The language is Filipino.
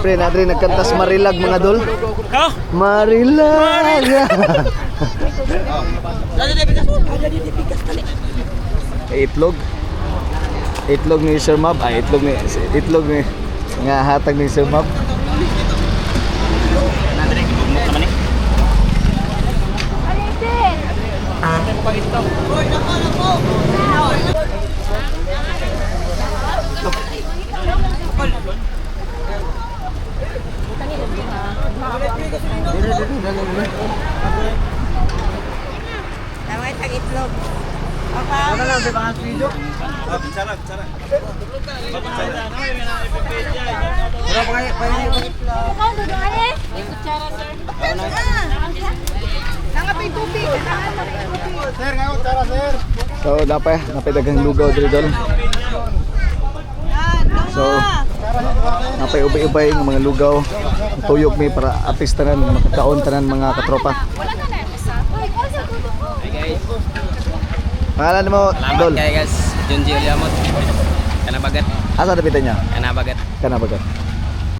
Pre, natin nagkantas Marilag mga dol. Ha? Marilag. itlog. Itlog ni Sir Mab. Ay, itlog ni itlog ni nga hatag ni Sir Mab. Nadre, gibugmok naman eh. Tawag ang itlog. Ikaw, dudungan eh. May kutsara, sir. Nangapay tubig. So, dapat napay daghang lugaw dol. So, napay ubay-ubay ng mga lugaw. Tuyok mi para atis tanan makakaon tanan mga katropa. Hey guys. Pangalan mo, Salamat Dol. kay guys. Junji Ulyamot. Kanabagat. Asa dapitan niya? Kanabagat. Kana bagat.